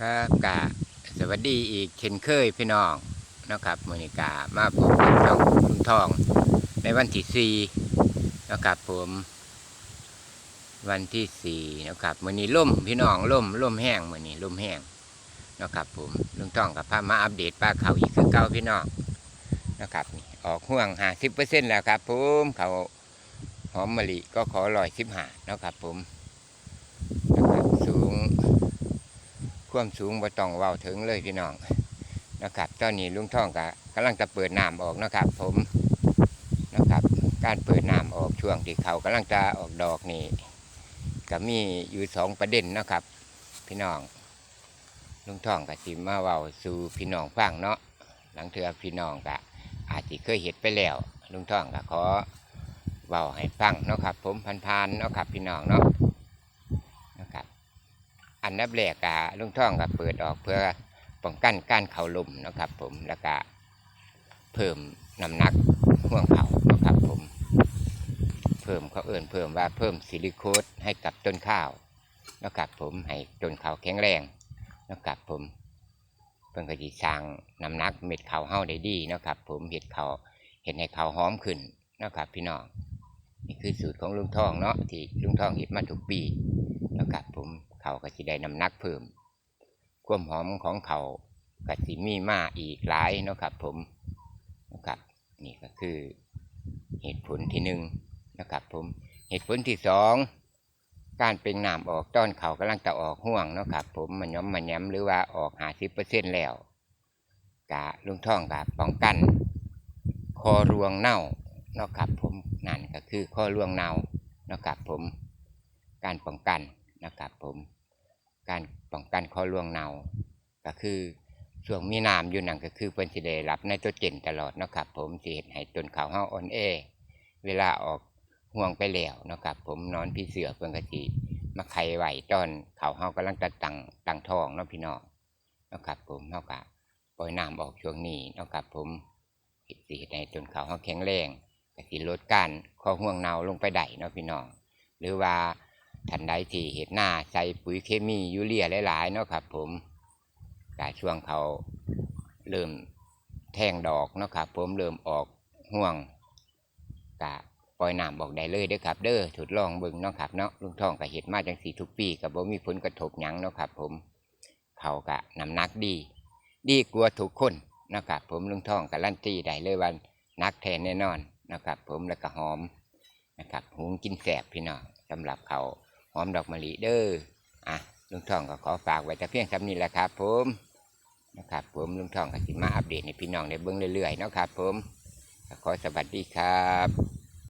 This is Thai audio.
ครับกะสวัสดีอีกเช่นเคยพี่น้องนะครับมือนิกามาพบกับช่องคุณทอง ในวันที่สี่นะครับผม วันที่สี่นะครับมือนี้ล่มพี่น้องล่มล่มแห้งมือนี้ล่มแห้งนะครับผมลุงทองกับพามาอัปเดตปลาเขาอีกคือเก่าพี่น้องนะครับออกห่วงห้าสิบเปอร์เซ็นต์แล้วครับผมเขาหอมมะลิก็ขอลอยสิบห้านะครับผมนะครับสูง ความสูงบ่ต้องเว้าถึงเลยพี่น้องนะครับ ตอนนี้ลุงท่องก็กำลังจะเปิดน้ำออกนะครับ ผมนะครับ การเปิดน้ำออกช่วงที่เขากำลังจะออกดอกนี่ก็มีอยู่สองประเด็นนะครับ พี่น้องลุงท่องก็สิมาเว้าสู่พี่น้องฟังเนาะหลังเถือพี่น้องก็อาจจะเคยเห็นไปแล้วลุงท่องก็ขอเว้าให้ฟังเนาะครับ ผมพันๆเนาะครับพี่น้องเนาะ อันดับแรกกะลุงท่องก็เปิดออกเพื่อป้องกันการเข่าลมนะครับ ผมแล้วก็เพิ่มน้ำหนักห่วงเขานะครับผม เพิ่มเขาเอื่นเพิ่มว่าเพิ่มซิลิโคนให้กับต้นข้าวนะครับผมให้ต้นข้าวแข็งแรงนะครับผมเพิ่งก็จะสร้างน้ำหนักเม็ดข้าวเฮาได้ดีนะครับผมเห็ดข้าวเห็ดให้ข้าวหอมขึ้นนะครับพี่น้องนี่คือสูตรของลุงทองเนาะที่ลุงทองเห็ดมาทุกปีนะครับ เขาก็สิได้น้ำหนักเพิ่มความหอมของเขาก็สิมีมาอีกหลายเนาะครับผมนะครับนี่ก็คือเหตุผลที่หนึ่งนะครับผมเหตุผลที่สองการเป็นน้ำออกต้อนเขากำลังจะออกห่วงเนาะครับผมมันย้อมมันย้ำหรือว่าออกหาสิบเปอร์เซ็นแล้วกะลุงท่องกะป้องกัน คอรวงเน่าเนาะครับผมนั่นก็คือคอรวงเน่าเนาะครับผมการป้องกัน นะครับผมการป้องกันข้อล่วงเนาก็คือช่วงมีน้ำอยู่นั่นก็คือเพิ่นสิได้รับไนโตรเจนตลอดนะครับผมสิเฮ็ดให้ต้นข้าวเฮาอ่อนแอเวลาออกห่วงไปแล้วนะครับผมนอนพี่เสือเพิ่นก็สิมาไข่ไหวตอนข้าวเฮากำลังจะตั้งตั้งท้องเนาะพี่น้องนะครับผมเฮาก็ปล่อยน้ำออกช่วงนี้นะครับผมสิเฮ็ดให้ต้นข้าวเฮาแข็งแรงก็สิลดการข้อห่วงเนาลงไปได้เนาะพี่น้องหรือว่า ท่านใดที่เห็ดหน้าใส่ปุ๋ยเคมียูเรียหลายๆเนาะครับผมกาช่วงเขาเริ่มแทงดอกเนาะครับผมเริ่มออกห่วงกะปล่อยน้ำบอกได้เลยเด้อครับ เด้อทดลองเบิ่งเนาะครับเนาะลุงทองก็เห็ดมาจังสีทุกปีกับบ่มีผลกระทบหยังเนาะครับผมเขากะน้ำหนักดี ดีกว่าทุกคนนะครับผมลุงทองการันตีได้เลยว่านักแทนแน่นอนนะครับ ผมแล้วก็หอมนะครับหุงกินแสบพี่น้องสำหรับเขา หอมดอกมะลิเด้ออะลุงทองก็ขอฝากไว้แต่เพียงคำนี้แหละครับผมนะครับผมลุงทองก็สิมาอัปเดตให้พี่น้องได้เบิ่งเรื่อยๆเนาะครับผมขอสวัสดีครับ